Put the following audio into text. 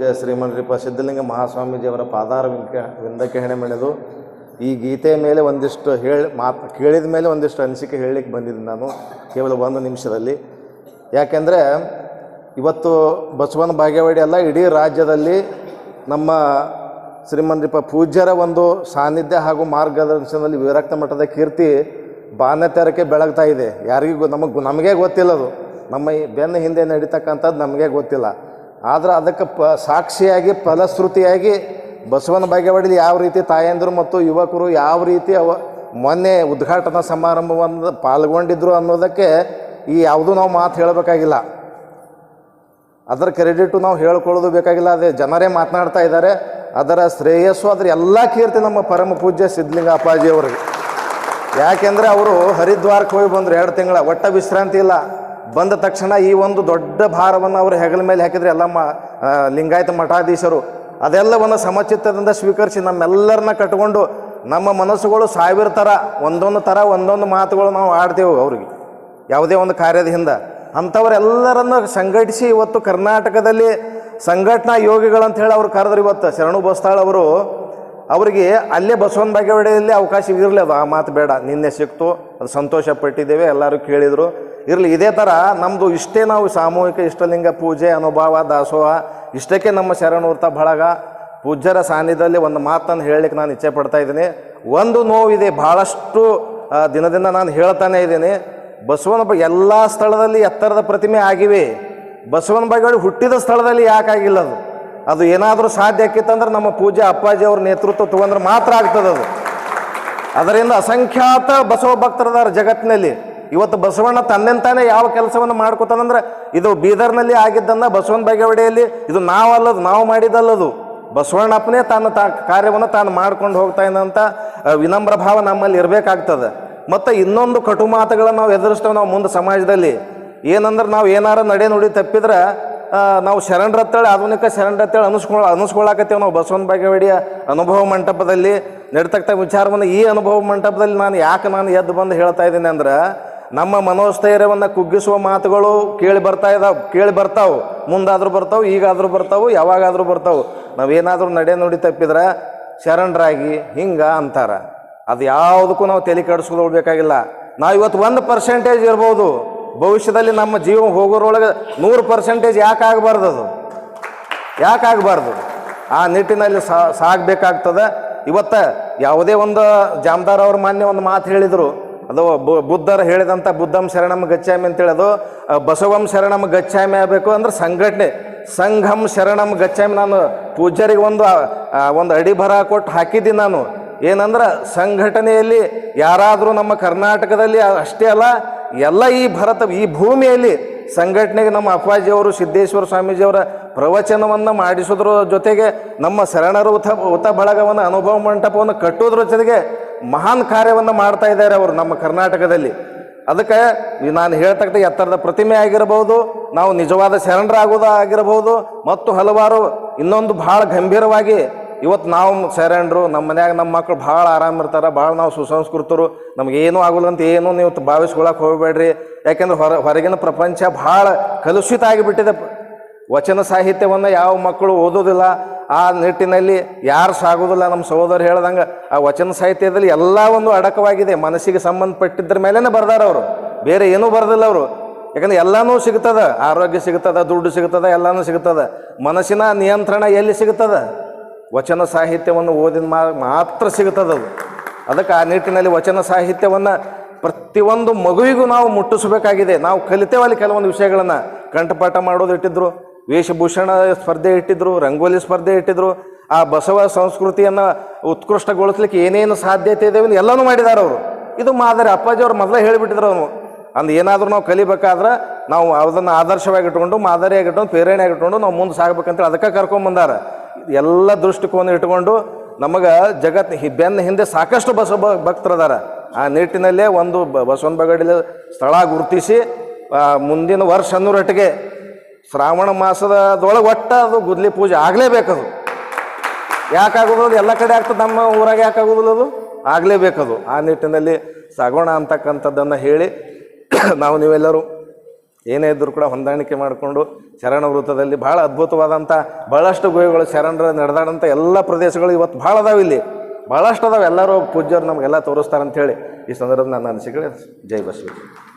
ಪೂಜ್ಯ ಶ್ರೀಮಂತರಿಪ ಸಿದ್ಧಲಿಂಗ ಮಹಾಸ್ವಾಮೀಜಿಯವರ ಪಾದಾರ ವಿಂಕ ವಿಂದಕ್ಕೆ ಹೆಣೆ ಮೆಳೆದು ಈ ಗೀತೆಯ ಮೇಲೆ ಒಂದಿಷ್ಟು ಹೇಳಿ ಮಾತು ಕೇಳಿದ ಮೇಲೆ ಒಂದಿಷ್ಟು ಅನಿಸಿಕೆ ಹೇಳಲಿಕ್ಕೆ ಬಂದಿದ್ದೀನಿ ನಾನು ಕೇವಲ ಒಂದು ನಿಮಿಷದಲ್ಲಿ. ಯಾಕೆಂದರೆ ಇವತ್ತು ಬಸವನ ಬಾಗೇವಾಡಿ ಅಲ್ಲ, ಇಡೀ ರಾಜ್ಯದಲ್ಲಿ ನಮ್ಮ ಶ್ರೀಮಂತರಿಪ ಪೂಜ್ಯರ ಒಂದು ಸಾನ್ನಿಧ್ಯ ಹಾಗೂ ಮಾರ್ಗದರ್ಶನದಲ್ಲಿ ವಿರಕ್ತ ಮಠದ ಕೀರ್ತಿ ಬಾನತೆರಕ್ಕೆ ಬೆಳಗ್ತಾ ಇದೆ. ಯಾರಿಗೂ ನಮಗೆ ನಮಗೇ ಗೊತ್ತಿಲ್ಲ ಅದು ನಮ್ಮ ಈ ಬೆನ್ನ ಹಿಂದೆ ನಡೀತಕ್ಕಂಥದ್ದು ನಮಗೆ ಗೊತ್ತಿಲ್ಲ. ಆದರೆ ಅದಕ್ಕೆ ಪ ಸಾಕ್ಷಿಯಾಗಿ ಫಲಶ್ರುತಿಯಾಗಿ ಬಸವನ ಬಾಗೇವಾಡಿಲಿ ಯಾವ ರೀತಿ ತಾಯಂದರು ಮತ್ತು ಯುವಕರು ಯಾವ ರೀತಿ ಅವ ಮೊನ್ನೆ ಉದ್ಘಾಟನಾ ಸಮಾರಂಭವನ್ನು ಪಾಲ್ಗೊಂಡಿದ್ರು ಅನ್ನೋದಕ್ಕೆ ಈ ಯಾವುದೂ ನಾವು ಮಾತು ಹೇಳಬೇಕಾಗಿಲ್ಲ. ಅದರ ಕ್ರೆಡಿಟು ನಾವು ಹೇಳ್ಕೊಳ್ಳೋದು ಬೇಕಾಗಿಲ್ಲ, ಅದೇ ಜನರೇ ಮಾತನಾಡ್ತಾ ಇದ್ದಾರೆ. ಅದರ ಶ್ರೇಯಸ್ಸು, ಅದರ ಎಲ್ಲ ಕೀರ್ತಿ ನಮ್ಮ ಪರಮ ಪೂಜ್ಯ ಸಿದ್ಧಲಿಂಗ ಅಪ್ಪಾಜಿಯವರಿಗೆ. ಯಾಕೆಂದರೆ ಅವರು ಹರಿದ್ವಾರಕ್ಕೆ ಹೋಗಿ ಬಂದರು ಎರಡು ತಿಂಗಳ, ಒಟ್ಟ ವಿಶ್ರಾಂತಿ ಇಲ್ಲ. ಬಂದ ತಕ್ಷಣ ಈ ಒಂದು ದೊಡ್ಡ ಭಾರವನ್ನು ಅವರು ಹೆಗಲ ಮೇಲೆ ಹಾಕಿದ್ರೆ ಎಲ್ಲ ಮ ಲಿಂಗಾಯತ ಮಠಾಧೀಶರು ಅದೆಲ್ಲವನ್ನು ಸಮಚಿತ್ತದಿಂದ ಸ್ವೀಕರಿಸಿ ನಮ್ಮೆಲ್ಲರನ್ನ ಕಟ್ಕೊಂಡು ನಮ್ಮ ಮನಸ್ಸುಗಳು ಸಾವಿರ ಥರ, ಒಂದೊಂದು ಥರ, ಒಂದೊಂದು ಮಾತುಗಳು ನಾವು ಆಡ್ತೇವೆ ಅವ್ರಿಗೆ. ಯಾವುದೇ ಒಂದು ಕಾರ್ಯದ ಹಿಂದೆ. ಅಂಥವರೆಲ್ಲರನ್ನು ಸಂಘಟಿಸಿ ಇವತ್ತು ಕರ್ನಾಟಕದಲ್ಲಿ ಸಂಘಟನಾ ಅಂತ ಹೇಳಿ ಅವ್ರು ಕರೆದ್ರು ಇವತ್ತು. ಶರಣು ಬಸ್ತಾಳ್ ಅವರು, ಅವರಿಗೆ ಅಲ್ಲೇ ಬಸವನ ಬಾಗೇವಾಡಿಯಲ್ಲಿ ಅವಕಾಶ ಇರಲಿ ಅದು ಆ ಮಾತು ಬೇಡ. ನಿನ್ನೆ ಸಿಕ್ತು. ಅದು ಸಂತೋಷ ಪಟ್ಟಿದ್ದೇವೆ ಎಲ್ಲರೂ ಕೇಳಿದರು. ಇರಲಿ, ಇದೇ ಥರ ನಮ್ಮದು ಇಷ್ಟೇ ನಾವು ಸಾಮೂಹಿಕ ಇಷ್ಟಲಿಂಗ ಪೂಜೆ, ಅನುಭವ, ದಾಸೋಹ, ಇಷ್ಟಕ್ಕೆ ನಮ್ಮ ಶರಣೂರ್ತ ಬಳಗ, ಪೂಜ್ಯರ ಸಾನ್ನಿಧ್ಯದಲ್ಲಿ ಒಂದು ಮಾತನ್ನು ಹೇಳಲಿಕ್ಕೆ ನಾನು ಇಚ್ಛೆ ಪಡ್ತಾ ಇದ್ದೀನಿ. ಒಂದು ನೋವಿದೆ ಭಾಳಷ್ಟು ದಿನದಿಂದ ನಾನು ಹೇಳ್ತಾನೆ ಇದ್ದೀನಿ. ಬಸವನ ಬ, ಎಲ್ಲ ಸ್ಥಳದಲ್ಲಿ ಎತ್ತರದ ಪ್ರತಿಮೆ ಆಗಿವೆ. ಬಸವನ ಬಗ್ಗೆ ಹುಟ್ಟಿದ ಸ್ಥಳದಲ್ಲಿ ಯಾಕಾಗಿಲ್ಲ ಅದು? ಅದು ಏನಾದರೂ ಸಾಧ್ಯ ಆಕಿತ್ತಂದ್ರೆ ನಮ್ಮ ಪೂಜೆ ಅಪ್ಪಾಜಿ ಅವ್ರ ನೇತೃತ್ವ ತಗೊಂಡ್ರೆ ಮಾತ್ರ ಆಗ್ತದೆ ಅದು. ಅದರಿಂದ ಅಸಂಖ್ಯಾತ ಬಸವ ಭಕ್ತರದಾರ ಜಗತ್ತಿನಲ್ಲಿ ಇವತ್ತು ಬಸವಣ್ಣ ತನ್ನೆಂತಾನೆ ಯಾವ ಕೆಲಸವನ್ನು ಮಾಡ್ಕೋತಾನಂದ್ರೆ, ಇದು ಬೀದರ್ನಲ್ಲಿ ಆಗಿದ್ದನ್ನ ಬಸವನ ಬಗೆವಡೆಯಲ್ಲಿ, ಇದು ನಾವಲ್ಲದು, ನಾವು ಮಾಡಿದ್ದಲ್ಲದು. ಬಸವಣ್ಣಪ್ಪನೇ ತನ್ನ ತಾ, ಕಾರ್ಯವನ್ನು ತಾನು ಮಾಡ್ಕೊಂಡು ಹೋಗ್ತಾ ಇದ್ದಂಥ ವಿನಮ್ರ ಭಾವ ನಮ್ಮಲ್ಲಿ ಇರಬೇಕಾಗ್ತದೆ. ಮತ್ತು ಇನ್ನೊಂದು ಕಟು ಮಾತುಗಳನ್ನು ನಾವು ಎದುರಿಸ್ತೇವೆ ನಾವು ಮುಂದೆ ಸಮಾಜದಲ್ಲಿ. ಏನಂದ್ರೆ ನಾವು ಏನಾರ ನಡೆ ನುಡಿ ತಪ್ಪಿದ್ರೆ ನಾವು ಶರಣರತ್ತೇಳಿ ಆಧುನಿಕ ಶರಣರತ್ತೇಳಿ ಅನಿಸ್ಕೊಳ ಅನಿಸ್ಕೊಳಕತ್ತೇವೆ ನಾವು ಬಸವನ ಬಾಗೇವಾಡಿಯ ಅನುಭವ ಮಂಟಪದಲ್ಲಿ. ನಡೆತಕ್ಕಂಥ ವಿಚಾರವನ್ನು ಈ ಅನುಭವ ಮಂಟಪದಲ್ಲಿ ನಾನು ಯಾಕೆ ನಾನು ಎದ್ದು ಬಂದು ಹೇಳ್ತಾ ಇದ್ದೀನಿ ಅಂದ್ರೆ ನಮ್ಮ ಮನೋಸ್ಥೈರ್ಯವನ್ನು ಕುಗ್ಗಿಸುವ ಮಾತುಗಳು ಕೇಳಿ ಬರ್ತಾ ಇದಾವೆ, ಕೇಳಿ ಬರ್ತಾವೆ. ಮುಂದಾದರೂ ಬರ್ತಾವೆ, ಈಗಾದರೂ ಬರ್ತಾವೆ, ಯಾವಾಗಾದರೂ ಬರ್ತಾವೆ. ನಾವೇನಾದರೂ ನಡೆ ನುಡಿ ತಪ್ಪಿದ್ರೆ ಶರಣರಾಗಿ ಹಿಂಗ ಅಂತಾರ. ಅದು ಯಾವುದಕ್ಕೂ ನಾವು ತಲೆ ಕೆಡಿಸ್ಕೊಳ್ಬೇಕಾಗಿಲ್ಲ ನಾವು ಇವತ್ತು ಒಂದು ಪರ್ಸೆಂಟೇಜ್ ಇರ್ಬೋದು. ಭವಿಷ್ಯದಲ್ಲಿ ನಮ್ಮ ಜೀವ ಹೋಗೋರೊಳಗೆ ನೂರು ಪರ್ಸೆಂಟೇಜ್ ಯಾಕೆ ಆಗಬಾರ್ದು ಅದು? ಯಾಕೆ ಆಗಬಾರ್ದು? ಆ ನಿಟ್ಟಿನಲ್ಲಿ ಸಾಗಬೇಕಾಗ್ತದೆ. ಇವತ್ತು ಯಾವುದೇ ಒಂದು ಜಾಮದಾರ್ ಅವ್ರ ಮಾನ್ಯ ಒಂದು ಮಾತು ಹೇಳಿದರು. ಅದು ಬುದ್ಧರು ಹೇಳಿದಂಥ ಬುದ್ಧಂ ಶರಣಂ ಗಚ್ಚಾಮಿ ಅಂತೇಳಿ ಅದು ಬಸವಂ ಶರಣಂ ಗಚ್ಚಾಮಿ ಆಗಬೇಕು ಅಂದ್ರೆ ಸಂಘಟನೆ. ಸಂಘಂ ಶರಣಂ ಗಚ್ಚಾಮಿ ನಾನು ಪೂಜ್ಯರಿಗೆ ಒಂದು ಒಂದು ಅಡಿ ಬರ ಕೊಟ್ಟು ಹಾಕಿದ್ದೀನಿ ನಾನು. ಏನಂದ್ರೆ ಸಂಘಟನೆಯಲ್ಲಿ ಯಾರಾದರೂ ನಮ್ಮ ಕರ್ನಾಟಕದಲ್ಲಿ ಅಷ್ಟೇ ಅಲ್ಲ, ಎಲ್ಲ ಈ ಭಾರತ, ಈ ಭೂಮಿಯಲ್ಲಿ ಸಂಘಟನೆಗೆ ನಮ್ಮ ಅಪ್ಪಾಜಿಯವರು, ಸಿದ್ದೇಶ್ವರ ಸ್ವಾಮೀಜಿಯವರ ಪ್ರವಚನವನ್ನು ಮಾಡಿಸೋದ್ರ ಜೊತೆಗೆ ನಮ್ಮ ಶರಣರು ಉತ ಉತ ಬಳಗವನ್ನು, ಅನುಭವ ಮಂಟಪವನ್ನು ಕಟ್ಟೋದ್ರ ಜೊತೆಗೆ ಮಹಾನ್ ಕಾರ್ಯವನ್ನು ಮಾಡ್ತಾ ಇದ್ದಾರೆ ಅವರು ನಮ್ಮ ಕರ್ನಾಟಕದಲ್ಲಿ. ಅದಕ್ಕೆ ನಾನು ಹೇಳ್ತಕ್ಕಂಥ ಎತ್ತರದ ಪ್ರತಿಮೆ ಆಗಿರಬಹುದು ನಾವು ನಿಜವಾದ ಶರಣರಾಗೋದು ಆಗಿರಬಹುದು ಮತ್ತು ಹಲವಾರು ಇನ್ನೊಂದು ಭಾಳ ಗಂಭೀರವಾಗಿ ಇವತ್ತು ನಾವು ಶರಣರು ನಮ್ಮ ಮನ್ಯಾಗ ನಮ್ಮ ಮಕ್ಕಳು ಭಾಳ ಆರಾಮ ಇರ್ತಾರೆ, ಭಾಳ ನಾವು ಸುಸಂಸ್ಕೃತರು ನಮಗೇನೂ ಆಗೋಲ್ಲ ಅಂತ ಏನೂ ನೀವು ಭಾವಿಸ್ಕೊಳಕ್ಕೆ ಹೋಗಬೇಡ್ರಿ. ಯಾಕೆಂದ್ರೆ ಹೊರ, ಹೊರಗಿನ ಪ್ರಪಂಚ ಭಾಳ ಕಲುಷಿತ ಆಗಿಬಿಟ್ಟಿದೆ. ವಚನ ಸಾಹಿತ್ಯವನ್ನು ಯಾವ ಮಕ್ಕಳು ಓದೋದಿಲ್ಲ. ಆ ನಿಟ್ಟಿನಲ್ಲಿ ಯಾರು ಸಾಗೋದಿಲ್ಲ ನಮ್ಮ ಸಹೋದರು ಹೇಳ್ದಂಗೆ, ಆ ವಚನ ಸಾಹಿತ್ಯದಲ್ಲಿ ಎಲ್ಲ ಒಂದು ಅಡಕವಾಗಿದೆ. ಮನಸ್ಸಿಗೆ ಸಂಬಂಧಪಟ್ಟಿದ್ರ ಮೇಲೇ ಬರ್ದಾರ ಅವರು. ಬೇರೆ ಏನೂ ಬರ್ದಿಲ್ಲ ಅವರು. ಯಾಕಂದ್ರೆ ಎಲ್ಲನೂ ಸಿಗ್ತದ. ಆರೋಗ್ಯ ಸಿಗ್ತದ, ದುಡ್ಡು ಸಿಗ್ತದ, ಎಲ್ಲನೂ ಸಿಗ್ತದ. ಮನಸ್ಸಿನ ನಿಯಂತ್ರಣ ಎಲ್ಲಿ ಸಿಗ್ತದ? ವಚನ ಸಾಹಿತ್ಯವನ್ನು ಓದಿದ ಮಾತ್ರ ಅದು ಅದಕ್ಕೆ ಆ ನಿಟ್ಟಿನಲ್ಲಿ ವಚನ ಸಾಹಿತ್ಯವನ್ನು ಪ್ರತಿಯೊಂದು ಮಗುವಿಗೂ ನಾವು ಮುಟ್ಟಿಸಬೇಕಾಗಿದೆ. ನಾವು ಕಲಿತೇವಲ್ಲಿ ಕೆಲವೊಂದು ವಿಷಯಗಳನ್ನು. ಕಂಠಪಾಠ ಮಾಡೋದು ಇಟ್ಟಿದ್ರು, ವೇಷಭೂಷಣ ಸ್ಪರ್ಧೆ ಇಟ್ಟಿದ್ರು, ರಂಗೋಲಿ ಸ್ಪರ್ಧೆ ಇಟ್ಟಿದ್ರು, ಆ ಬಸವ ಸಂಸ್ಕೃತಿಯನ್ನು ಉತ್ಕೃಷ್ಟಗೊಳಿಸ್ಲಿಕ್ಕೆ ಏನೇನು ಸಾಧ್ಯತೆ ಇದೆ ಎಲ್ಲನೂ ಮಾಡಿದ್ದಾರೆ ಅವರು. ಇದು ಮಾದರಿ. ಅಪ್ಪಾಜಿ ಅವ್ರು ಮೊದಲೇ ಹೇಳಿಬಿಟ್ಟಿದ್ರು ಅವನು ಅಂದ್ ಏನಾದರೂ ನಾವು ಕಲಿಬೇಕಾದ್ರೆ ನಾವು ಅದನ್ನು ಆದರ್ಶವಾಗಿ ಇಟ್ಕೊಂಡು ಮಾದರಿಯಾಗಿ ಇಟ್ಕೊಂಡು ನಾವು ಮುಂದೆ ಸಾಗಬೇಕಂತೇಳಿ ಅದಕ್ಕೆ ಕರ್ಕೊಂಬಂದಾರ. ಎಲ್ಲ ದೃಷ್ಟಿಕೋನ ಇಟ್ಕೊಂಡು ನಮಗೆ ಜಗತ್ ಬೆನ್ನ ಹಿಂದೆ ಸಾಕಷ್ಟು ಬಸವ ಭಕ್ತರದಾರ. ಆ ನಿಟ್ಟಿನಲ್ಲೇ ಒಂದು ಬಸವನ ಬಗಡಿಲಿ ಸ್ಥಳ ಗುರುತಿಸಿ ಮುಂದಿನ ವರ್ಷ ಅನ್ನೂರಟ್ಟಿಗೆ ಶ್ರಾವಣ ಮಾಸದೊಳಗೆ ಒಟ್ಟ ಅದು ಗುದ್ಲಿ ಪೂಜೆ ಆಗಲೇಬೇಕದು ಯಾಕಾಗೋದು ಎಲ್ಲ ಕಡೆ ಆಗ್ತದೆ, ನಮ್ಮ ಊರಾಗ ಯಾಕಾಗೋದಿಲ್ಲ ಅದು? ಆಗಲೇಬೇಕದು ಆ ನಿಟ್ಟಿನಲ್ಲಿ ಸಾಗೋಣ ಅಂತಕ್ಕಂಥದ್ದನ್ನು ಹೇಳಿ, ನಾವು ನೀವೆಲ್ಲರೂ ಏನೇ ಇದ್ದರೂ ಕೂಡ ಹೊಂದಾಣಿಕೆ ಮಾಡಿಕೊಂಡು ಶರಣ ವೃತ್ತದಲ್ಲಿ ಭಾಳ ಅದ್ಭುತವಾದಂಥ ಭಾಳಷ್ಟು ಗುಹೆಗಳು ಶರಣರ ನಡೆದಾಡಂಥ ಎಲ್ಲ ಪ್ರದೇಶಗಳು ಇವತ್ತು ಭಾಳ ಅದಾವೆ ಇಲ್ಲಿ. ಭಾಳಷ್ಟು ಅದಾವೆ. ಎಲ್ಲರೂ ಪೂಜ್ಯರು ನಮಗೆಲ್ಲ ತೋರಿಸ್ತಾರೆ ಹೇಳಿ ಈ ಸಂದರ್ಭದಲ್ಲಿ ನನ್ನ ಅನಿಸಿಕೆ ಜೈ ಬಸವೇಶ್ವರ.